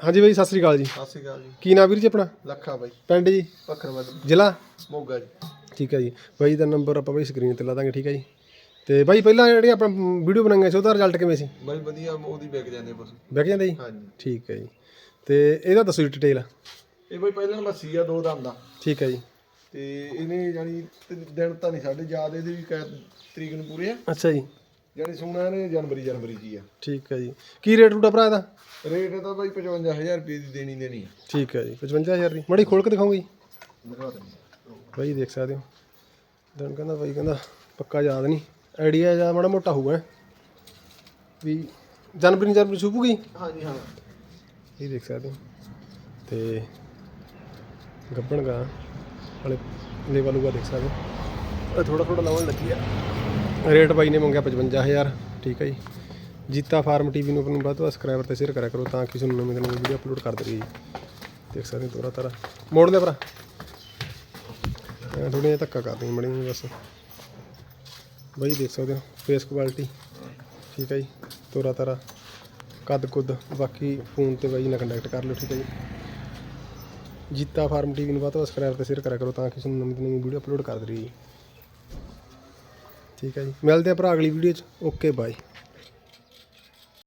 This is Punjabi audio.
ਹਾਂਜੀ ਬਾਈ ਸਤਿ ਸ੍ਰੀ ਅਕਾਲ ਜੀ। ਸਤਿ ਸ਼੍ਰੀ ਅਕਾਲ ਜੀ। ਕੀ ਨਾਮ ਵੀਰ ਜੀ ਆਪਣਾ? ਲੱਖਾ ਬਾਈ। ਪਿੰਡ ਜੀ? ਪੱਖਰਵਦ ਜ਼ਿਲ੍ਹਾ? ਮੋਗਾ ਜੀ। ਠੀਕ ਹੈ ਜੀ। ਬਾਈ ਦਾ ਨੰਬਰ ਆਪਾਂ ਬਾਈ ਸਕਰੀਨ ਤੇ ਲਾ ਦਾਂਗੇ ਠੀਕ ਹੈ ਜੀ। ਤੇ ਬਾਈ ਪਹਿਲਾਂ ਜਿਹੜੀ ਆਪਾਂ ਵੀਡੀਓ ਬਣਾਈਆਂ ਸੀ ਉਹਦਾ ਰਿਜ਼ਲਟ ਕਿਵੇਂ ਸੀ? ਬਾਈ ਵਧੀਆ ਉਹਦੀ ਵਿਕ ਜਾਂਦੇ ਬਸ। ਵਿਕ ਜਾਂਦਾ ਜੀ? ਹਾਂਜੀ। ਠੀਕ ਹੈ ਜੀ। ਤੇ ਇਹਦਾ ਦੱਸੋ ਜੀ ਡਿਟੇਲ ਇਹ ਬਾਈ ਪਹਿਲਾਂ ਮੱਸੀ ਆ ਦੋ ਦਮ ਦਾ ਠੀਕ ਹੈ ਜੀ। ਤੇ ਇਹਨੇ ਜਾਨੀ ਦਿਨ ਤਾਂ ਨਹੀਂ ਸਾਡੇ ਯਾਦ ਇਹਦੇ ਵੀ ਕੈ ਤਰੀਕ ਨੂੰ ਪੂਰੇ ਆ। ਅੱਛਾ ਜੀ। ਜਾਨੀ ਸੁਣਾ ਇਹਨੇ ਜਨਵਰੀ ਜਨਵਰੀ ਜੀ ਆ। ਠੀਕ ਹੈ ਜੀ। ਕੀ ਰੇਟ ਰੂਟਾ ਭਰਾ ਇਹਦਾ? ਰੇਟ ਤਾਂ ਬਾਈ 55000 ਰੁਪਏ ਦੀ ਦੇਣੀ ਦੇਣੀ ਆ। ਠੀਕ ਹੈ ਜੀ 55000 ਦੀ। ਮੜੀ ਖੋਲ ਕੇ ਦਿਖਾਉਂਗੀ। ਦਿਖਾ ਦਿੰਦੇ ਬਾਈ ਦੇਖ ਸਕਦੇ ਹੋ। ਦਨ ਕਹਿੰਦਾ ਬਾਈ ਕਹਿੰਦਾ ਪੱਕਾ ਯਾਦ ਨਹੀਂ। ਆਈਡੀਆ ਜਾਂ ਮਾੜਾ ਮੋਟਾ ਹੋਊਗਾ ਵੀ ਜਨਵਰੀ ਜਨਵਰੀ ਛੂਪੂਗੀ? ਹਾਂਜੀ ਹਾਂ। ਇਹ ਦੇਖ ਸਕਦੇ ਹੋ। ਤੇ ਗੱਬਣ ਗਾ ਵਾਲੇ ਲੈਵਲ ਉਗਾ ਦੇਖ ਸਕਦੇ ਹੋ। ਥੋੜਾ ਥੋੜਾ ਲਾਉਣ ਲੱਗੀ ਆ। ਰੇਟ ਬਾਈ ਨੇ ਮੰਗਿਆ 55000 ਠੀਕ ਹੈ ਜੀ। ਜੀਤਾ ਫਾਰਮ ਟੀਵੀ ਨੂੰ ਆਪਣੀ ਵੱਧ ਤੋਂ ਵੱਧ ਸਬਸਕ੍ਰਾਈਬਰ ਤੇ ਸ਼ੇਅਰ ਕਰਿਆ ਕਰੋ ਤਾਂ ਕਿ ਤੁਹਾਨੂੰ ਨਵੀਂ ਤੋਂ ਨਵੀਂ ਵੀਡੀਓ ਅਪਲੋਡ ਕਰ ਰਹੀਏ ਦੇਖ ਸਕਦੇ ਤੋਰਾ ਤਾਰਾ। ਮੋੜ ਦੇ ਭਰਾ। ਥੋੜੀ ਜਿਹਾ ਧੱਕਾ ਕਰਦੀ ਮੜੀ ਜਿਹੀ ਬਸ। ਬਾਈ ਦੇਖ ਸਕਦੇ ਹੋ ਫੇਸ ਕੁਆਲਿਟੀ ਠੀਕ ਹੈ ਜੀ, ਤੋਰਾ ਤਾਰਾ। ਕੱਦ ਕੁੱਦ, ਬਾਕੀ ਫੋਨ ਤੇ ਬਾਈ ਨਾਲ ਕੰਟੈਕਟ ਕਰ ਲਿਓ, ਠੀਕ ਹੈ ਜੀ। ਜੀਤਾ ਫਾਰਮ ਟੀਵੀ ਨੂੰ ਵੱਧ ਤੋਂ ਵੱਧ ਸਬਸਕ੍ਰਾਈਬ ਤੇ ਸ਼ੇਅਰ ਕਰਿਆ ਕਰੋ ਤਾਂ ਕਿ ਤੁਹਾਨੂੰ ਨਵੀਂ ਤੋਂ ਨਵੀਂ ਵੀਡੀਓ ਅਪਲੋਡ ਕਰ ਰਹੀਏ ਠੀਕ ਹੈ ਜੀ। ਮਿਲਦੇ ਆ ਭਰਾ ਅਗਲੀ ਵੀਡੀਓ 'ਚ। Okay bye